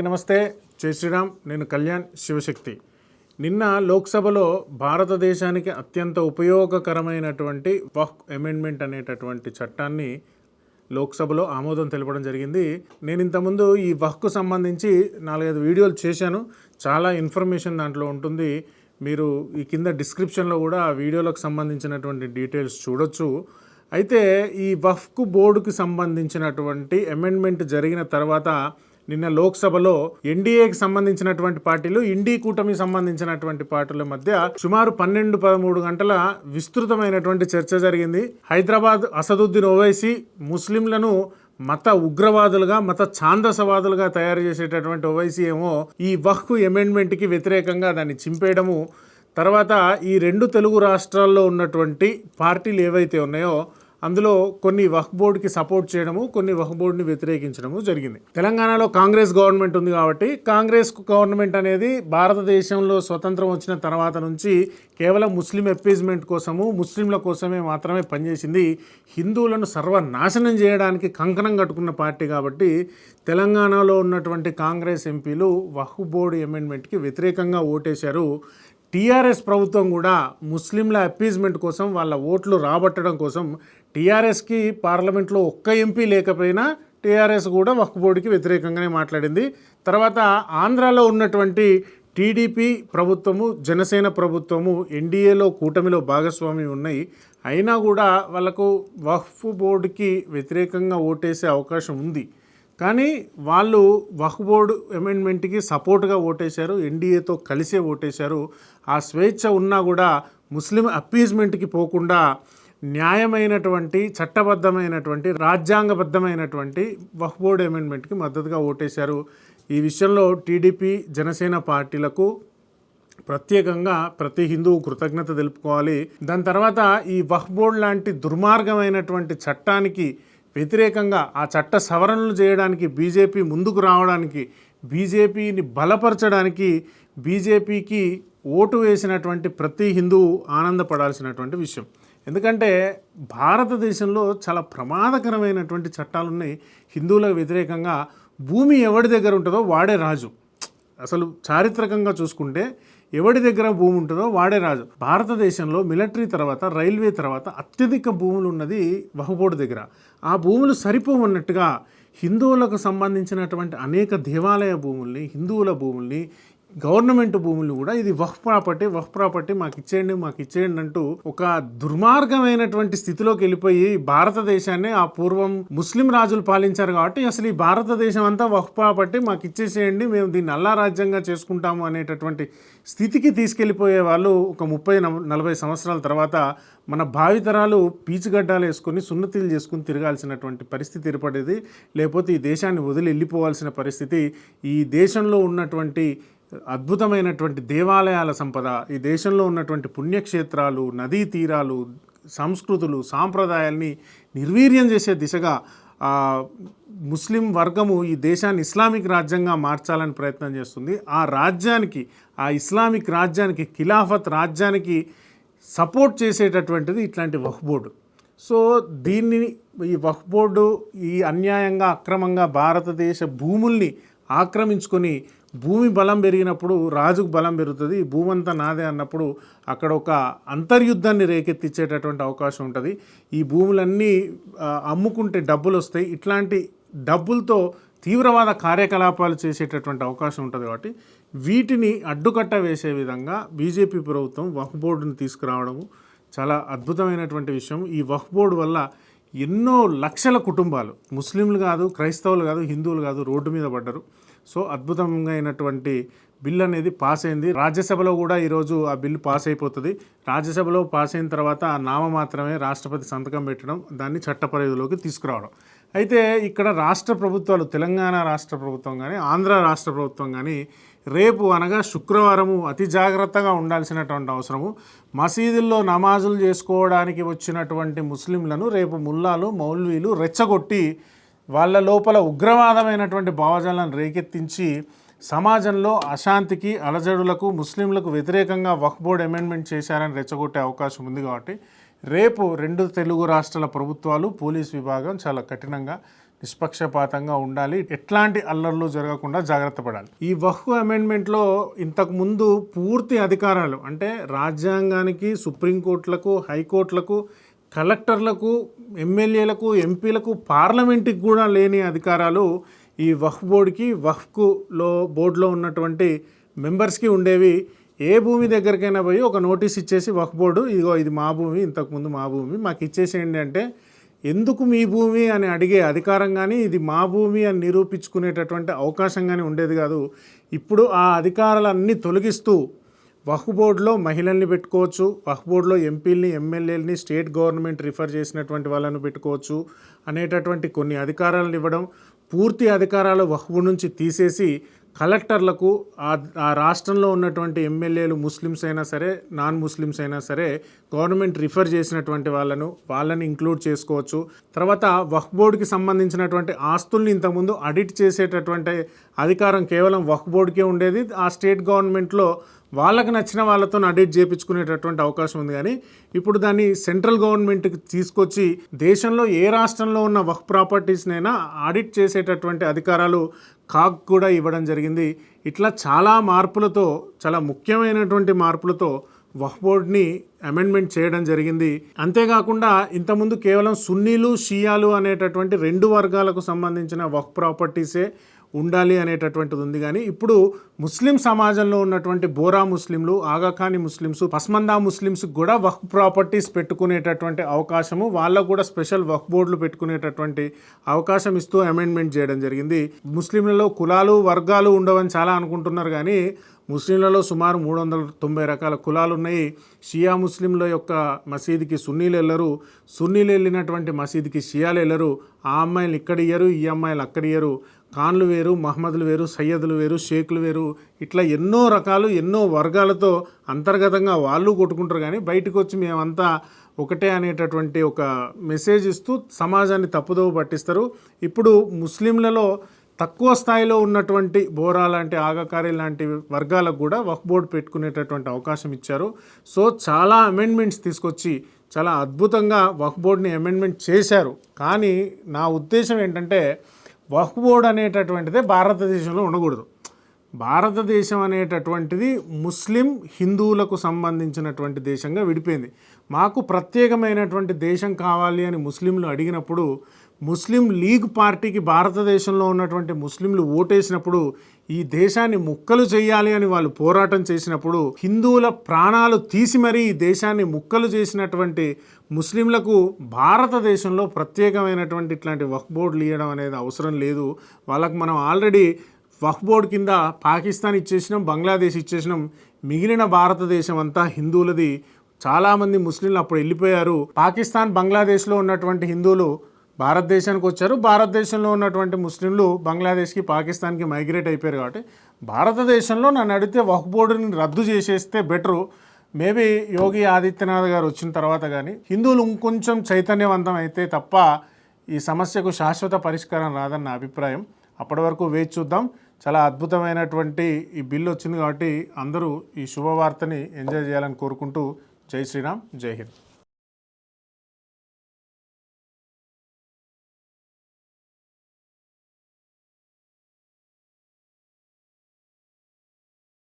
అందరికీ నమస్తే. జై శ్రీరామ్. నేను కళ్యాణ్ శివశక్తి. నిన్న లోక్సభలో భారతదేశానికి అత్యంత ఉపయోగకరమైనటువంటి వక్ అమెండ్మెంట్ అనేటటువంటి చట్టాన్ని లోక్సభలో ఆమోదం తెలపడం జరిగింది. నేను ఇంతకుముందు ఈ వక్కు సంబంధించి నాలుగైదు వీడియోలు చేశాను. చాలా ఇన్ఫర్మేషన్ దాంట్లో ఉంటుంది. మీరు ఈ కింద డిస్క్రిప్షన్లో కూడా ఆ వీడియోలకు సంబంధించినటువంటి డీటెయిల్స్ చూడొచ్చు. అయితే ఈ వఫ్కు బోర్డుకి సంబంధించినటువంటి అమెండ్మెంట్ జరిగిన తర్వాత నిన్న లోక్సభలో ఎన్డీఏకి సంబంధించినటువంటి పార్టీలు ఇండీ కూటమి సంబంధించినటువంటి పార్టీల మధ్య సుమారు పన్నెండు పదమూడు గంటల విస్తృతమైనటువంటి చర్చ జరిగింది. హైదరాబాద్ అసదుద్దీన్ ఓవైసీ ముస్లింలను మత ఉగ్రవాదులుగా మత ఛాందసవాదులుగా తయారు చేసేటటువంటి ఓవైసీ ఏమో ఈ వహ్కు అమెండ్మెంట్కి వ్యతిరేకంగా దాన్ని చింపేయడము. తర్వాత ఈ రెండు తెలుగు రాష్ట్రాల్లో ఉన్నటువంటి పార్టీలు ఏవైతే ఉన్నాయో అందులో కొన్ని వక్ఫ్ బోర్డుకి సపోర్ట్ చేయడము కొన్ని వక్ఫ్ బోర్డుని వ్యతిరేకించడము జరిగింది. తెలంగాణలో కాంగ్రెస్ గవర్నమెంట్ ఉంది కాబట్టి కాంగ్రెస్ గవర్నమెంట్ అనేది భారతదేశంలో స్వతంత్రం వచ్చిన తర్వాత నుంచి కేవలం ముస్లిం అప్పీజ్మెంట్ కోసము ముస్లింల కోసమే మాత్రమే పనిచేసింది. హిందువులను సర్వనాశనం చేయడానికి కంకణం కట్టుకున్న పార్టీ కాబట్టి తెలంగాణలో ఉన్నటువంటి కాంగ్రెస్ ఎంపీలు వక్ఫ్ బోర్డు అమెండ్మెంట్కి వ్యతిరేకంగా ఓటేశారు. టీఆర్ఎస్ ప్రభుత్వం కూడా ముస్లింల అప్పీజ్మెంట్ కోసం వాళ్ళ ఓట్లు రాబట్టడం కోసం టీఆర్ఎస్కి పార్లమెంట్లో ఒక్క ఎంపీ లేకపోయినా టీఆర్ఎస్ కూడా వక్ఫ్ బోర్డుకి వ్యతిరేకంగానే మాట్లాడింది. తర్వాత ఆంధ్రాలో ఉన్నటువంటి టీడీపీ ప్రభుత్వము జనసేన ప్రభుత్వము ఎన్డీఏలో కూటమిలో భాగస్వామి ఉన్నాయి. అయినా కూడా వాళ్ళకు వక్ఫ్ బోర్డుకి వ్యతిరేకంగా ఓటేసే అవకాశం ఉంది. కానీ వాళ్ళు వక్ఫ్ బోర్డు అమెండ్మెంట్కి సపోర్ట్గా ఓటేశారు ఎన్డీఏతో కలిసే ఓటేశారు. ఆ స్వేచ్ఛ ఉన్నా కూడా ముస్లిం అప్పీజ్మెంట్కి పోకుండా న్యాయమైనటువంటి చట్టబద్ధమైనటువంటి రాజ్యాంగబద్ధమైనటువంటి వక్ఫ్ బోర్డు అమెండ్మెంట్కి మద్దతుగా ఓటేశారు. ఈ విషయంలో టీడీపీ జనసేన పార్టీలకు ప్రత్యేకంగా ప్రతి హిందువు కృతజ్ఞత తెలుపుకోవాలి. దాని తర్వాత ఈ వక్ఫ్ బోర్డ్ లాంటి దుర్మార్గమైనటువంటి చట్టానికి వ్యతిరేకంగా ఆ చట్ట సవరణలు చేయడానికి బీజేపీ ముందుకు రావడానికి బీజేపీని బలపరచడానికి బీజేపీకి ఓటు వేసినటువంటి ప్రతి హిందువు ఆనందపడాల్సినటువంటి విషయం. ఎందుకంటే భారతదేశంలో చాలా ప్రమాదకరమైనటువంటి చట్టాలు ఉన్నాయి హిందువులకు వ్యతిరేకంగా భూమి ఎవడి దగ్గర ఉంటుందో వాడే రాజు. అసలు చారిత్రకంగా చూసుకుంటే ఎవడి దగ్గర భూమి ఉంటుందో వాడే రాజు. భారతదేశంలో మిలిటరీ తర్వాత రైల్వే తర్వాత అత్యధిక భూములు ఉన్నది వహబోర్డు దగ్గర. ఆ భూములు సరిపోవన్నట్టుగా హిందువులకు సంబంధించినటువంటి అనేక దేవాలయ భూముల్ని హిందువుల భూముల్ని గవర్నమెంట్ భూములు కూడా ఇది వహ్ ప్రాపర్టీ వహ్ ప్రాపర్టీ మాకు ఇచ్చేయండి మాకు ఇచ్చేయండి అంటూ ఒక దుర్మార్గమైనటువంటి స్థితిలోకి వెళ్ళిపోయి భారతదేశాన్ని ఆ పూర్వం ముస్లిం రాజులు పాలించారు కాబట్టి అసలు ఈ భారతదేశం అంతా వహ్ ప్రాపర్టీ మాకు ఇచ్చేసేయండి మేము దీన్ని అల్లా రాజ్యంగా చేసుకుంటాము అనేటటువంటి స్థితికి తీసుకెళ్ళిపోయే వాళ్ళు ఒక ముప్పై నలభై సంవత్సరాల తర్వాత మన భావితరాలు పీచుగడ్డాలు వేసుకొని సున్నతిలు చేసుకుని తిరగాల్సినటువంటి పరిస్థితి ఏర్పడేది. లేకపోతే ఈ దేశాన్ని వదిలి వెళ్ళిపోవాల్సిన పరిస్థితి. ఈ దేశంలో ఉన్నటువంటి అద్భుతమైనటువంటి దేవాలయాల సంపద ఈ దేశంలో ఉన్నటువంటి పుణ్యక్షేత్రాలు నదీ తీరాలు సంస్కృతులు సాంప్రదాయాల్ని నిర్వీర్యం చేసే దిశగా ముస్లిం వర్గము ఈ దేశాన్ని ఇస్లామిక్ రాజ్యంగా మార్చాలని ప్రయత్నం చేస్తుంది. ఆ రాజ్యానికి ఆ ఇస్లామిక్ రాజ్యానికి ఖిలాఫత్ రాజ్యానికి సపోర్ట్ చేసేటటువంటిది ఇట్లాంటి వక్ఫ్ బోర్డు. సో దీన్ని ఈ వక్ఫ్ బోర్డు ఈ అన్యాయంగా అక్రమంగా భారతదేశ భూముల్ని ఆక్రమించుకొని భూమి బలం పెరిగినప్పుడు రాజుకు బలం పెరుగుతుంది భూమంతా భూమి అంతా నాదే అన్నప్పుడు అక్కడ ఒక అంతర్యుద్ధాన్ని రేకెత్తించేటటువంటి అవకాశం ఉంటుంది. ఈ భూములన్నీ అమ్ముకుంటే డబ్బులు వస్తాయి. ఇట్లాంటి డబ్బులతో తీవ్రవాద కార్యకలాపాలు చేసేటటువంటి అవకాశం ఉంటుంది కాబట్టి వీటిని అడ్డుకట్ట వేసే విధంగా బీజేపీ ప్రభుత్వం వక్ఫ్ బోర్డును తీసుకురావడము చాలా అద్భుతమైనటువంటి విషయం. ఈ వక్ఫ్ బోర్డు వల్ల ఎన్నో లక్షల కుటుంబాలు ముస్లింలు కాదు క్రైస్తవులు కాదు హిందువులు కాదు రోడ్డు మీద పడ్డరు. సో అద్భుతంగా అయినటువంటి బిల్ అనేది పాస్ అయింది. రాజ్యసభలో కూడా ఈరోజు ఆ బిల్లు పాస్ అయిపోతుంది. రాజ్యసభలో పాస్ అయిన తర్వాత ఆ నామ మాత్రమే రాష్ట్రపతి సంతకం పెట్టడం దాన్ని చట్ట పరిధిలోకి తీసుకురావడం. అయితే ఇక్కడ రాష్ట్ర ప్రభుత్వాలు తెలంగాణ రాష్ట్ర ప్రభుత్వం కానీ ఆంధ్ర రాష్ట్ర ప్రభుత్వం కానీ రేపు అనగా శుక్రవారము అతి జాగ్రత్తగా ఉండాల్సినటువంటి అవసరము. మసీదుల్లో నమాజులు చేసుకోవడానికి వచ్చినటువంటి ముస్లింలను రేపు ముల్లాలు మౌల్వీలు రెచ్చగొట్టి వాళ్ళ లోపల ఉగ్రవాదమైనటువంటి భావజాలను రేకెత్తించి సమాజంలో అశాంతికి అలజడులకు ముస్లింలకు వ్యతిరేకంగా వక్ఫ్ బోర్డ్ అమెండ్మెంట్ చేశారని రెచ్చగొట్టే అవకాశం ఉంది కాబట్టి రేపు రెండు తెలుగు రాష్ట్రాల ప్రభుత్వాలు పోలీస్ విభాగం చాలా కఠినంగా నిష్పక్షపాతంగా ఉండాలి. ఎట్లాంటి అల్లర్లు జరగకుండా జాగ్రత్త పడాలి. ఈ వహు అమెండ్మెంట్లో ఇంతకుముందు పూర్తి అధికారాలు అంటే రాజ్యాంగానికి సుప్రీంకోర్టులకు హైకోర్టులకు కలెక్టర్లకు ఎమ్మెల్యేలకు ఎంపీలకు పార్లమెంట్కి కూడా లేని అధికారాలు ఈ వహ్ బోర్డుకి వహ్కులో బోర్డులో ఉన్నటువంటి మెంబర్స్కి ఉండేవి. ఏ భూమి దగ్గరికైనా పోయి ఒక నోటీస్ ఇచ్చేసి వహ్ బోర్డు ఇదిగో ఇది మా భూమి ఇంతకుముందు మా భూమి మాకు ఇచ్చేసేయండి అంటే ఎందుకు మీ భూమి అని అడిగే అధికారం కానీ ఇది మా భూమి అని నిరూపించుకునేటటువంటి అవకాశం కానీ ఉండేది కాదు. ఇప్పుడు ఆ అధికారాలన్నీ తొలగిస్తూ వక్ఫ్ బోర్డులో మహిళల్ని పెట్టుకోవచ్చు వక్ఫ్ బోర్డులో ఎంపీలని ఎమ్మెల్యేలని స్టేట్ గవర్నమెంట్ రిఫర్ చేసినటువంటి వాళ్ళను పెట్టుకోవచ్చు అనేటటువంటి కొన్ని అధికారాలను ఇవ్వడం పూర్తి అధికారాలు వక్ఫ్ నుంచి తీసేసి కలెక్టర్లకు ఆ ఆ రాష్ట్రంలో ఉన్నటువంటి ఎమ్మెల్యేలు ముస్లిమ్స్ అయినా సరే నాన్ ముస్లిమ్స్ అయినా సరే గవర్నమెంట్ రిఫర్ చేసినటువంటి వాళ్ళను వాళ్ళని ఇంక్లూడ్ చేసుకోవచ్చు. తర్వాత వక్ఫ్ బోర్డుకి సంబంధించినటువంటి ఆస్తుల్ని ఇంతకుముందు ఆడిట్ చేసేటటువంటి అధికారం కేవలం వక్ఫ్ బోర్డుకే ఉండేది. ఆ స్టేట్ గవర్నమెంట్లో వాళ్ళకి నచ్చిన వాళ్ళతో అడిట్ చేయించుకునేటటువంటి అవకాశం ఉంది. కానీ ఇప్పుడు దాన్ని సెంట్రల్ గవర్నమెంట్కి తీసుకొచ్చి దేశంలో ఏ రాష్ట్రంలో ఉన్న వక్ ప్రాపర్టీస్నైనా ఆడిట్ చేసేటటువంటి అధికారాలు కాక్ కూడా ఇవ్వడం జరిగింది. ఇట్లా చాలా మార్పులతో చాలా ముఖ్యమైనటువంటి మార్పులతో వక్ఫ్ బోర్డ్ని అమెండ్మెంట్ చేయడం జరిగింది. అంతేకాకుండా ఇంతకుముందు కేవలం సున్నీలు షియాలు అనేటటువంటి రెండు వర్గాలకు సంబంధించిన వక్ఫ్ ప్రాపర్టీసే ఉండాలి అనేటటువంటిది ఉంది కానీ ఇప్పుడు ముస్లిం సమాజంలో ఉన్నటువంటి బోరా ముస్లింలు ఆగాఖాని ముస్లిమ్స్ పస్మందా ముస్లిమ్స్ కూడా వక్ ప్రాపర్టీస్ పెట్టుకునేటటువంటి అవకాశము వాళ్ళకు కూడా స్పెషల్ వక్ బోర్డులు పెట్టుకునేటటువంటి అవకాశం ఇస్తూ అమెండ్మెంట్ చేయడం జరిగింది. ముస్లింలలో కులాలు వర్గాలు ఉండవని చాలా అనుకుంటున్నారు కానీ ముస్లింలలో సుమారు మూడు వందల తొంభై రకాల కులాలు ఉన్నాయి. షియా ముస్లింల యొక్క మసీదుకి సున్నీలు వెళ్ళరు. సున్నీలు వెళ్ళినటువంటి మసీదుకి షియాలు వెళ్ళరు. ఆ అమ్మాయిలు ఇక్కడ ఇయ్యరు ఈ అమ్మాయిలు అక్కడ ఇయ్యరు. ఖాన్లు వేరు మహమ్మదులు వేరు సయ్యదులు వేరు షేక్లు వేరు ఇట్లా ఎన్నో రకాలు ఎన్నో వర్గాలతో అంతర్గతంగా వాళ్ళు కొట్టుకుంటారు కానీ బయటకు వచ్చి మేమంతా ఒకటే అనేటటువంటి ఒక మెసేజ్ ఇస్తూ సమాజాన్ని తప్పుదోవ పట్టిస్తారు. ఇప్పుడు ముస్లింలలో తక్కువ స్థాయిలో ఉన్నటువంటి బోరా లాంటి ఆగకారి లాంటి వర్గాలకు కూడా వక్ బోర్డు పెట్టుకునేటటువంటి అవకాశం ఇచ్చారు. సో చాలా అమెండ్మెంట్స్ తీసుకొచ్చి చాలా అద్భుతంగా వక్ బోర్డుని అమెండ్మెంట్ చేశారు. కానీ నా ఉద్దేశం ఏంటంటే వక్ బోర్డు అనేటటువంటిదే భారతదేశంలో ఉండకూడదు. భారతదేశం అనేటటువంటిది ముస్లిం హిందువులకు సంబంధించినటువంటి దేశంగా విడిపోయింది. మాకు ప్రత్యేకమైనటువంటి దేశం కావాలి అని ముస్లింలు అడిగినప్పుడు ముస్లిం లీగ్ పార్టీకి భారతదేశంలో ఉన్నటువంటి ముస్లింలు ఓటేసినప్పుడు ఈ దేశాన్ని ముక్కలు చేయాలి అని వాళ్ళు పోరాటం చేసినప్పుడు హిందువుల ప్రాణాలు తీసి మరీ ఈ దేశాన్ని ముక్కలు చేసినటువంటి ముస్లింలకు భారతదేశంలో ప్రత్యేకమైనటువంటి ఇట్లాంటి వక్ బోర్డులు ఇవ్వడం అనేది అవసరం లేదు. వాళ్ళకు మనం ఆల్రెడీ వక్ఫ్ బోర్డు కింద పాకిస్తాన్ ఇచ్చేసినాం బంగ్లాదేశ్ ఇచ్చేసినాం మిగిలిన భారతదేశం అంతా హిందువులది. చాలామంది ముస్లింలు అప్పుడు వెళ్ళిపోయారు. పాకిస్తాన్ బంగ్లాదేశ్లో ఉన్నటువంటి హిందువులు భారతదేశానికి వచ్చారు. భారతదేశంలో ఉన్నటువంటి ముస్లింలు బంగ్లాదేశ్కి పాకిస్తాన్కి మైగ్రేట్ అయిపోయారు కాబట్టి భారతదేశంలో నన్ను అడిగితే వక్ఫ్ బోర్డుని రద్దు చేసేస్తే బెటరు. మేబీ యోగి ఆదిత్యనాథ్ గారు వచ్చిన తర్వాత కానీ హిందువులు ఇంకొంచెం చైతన్యవంతం అయితే తప్ప ఈ సమస్యకు శాశ్వత పరిష్కారం రాదని నా అభిప్రాయం. అప్పటి వరకు వేచి చూద్దాం. చాలా అద్భుతమైనటువంటి ఈ బిల్లు వచ్చింది కాబట్టి అందరూ ఈ శుభవార్తని ఎంజాయ్ చేయాలని కోరుకుంటూ జై శ్రీరామ్ జై హింద్.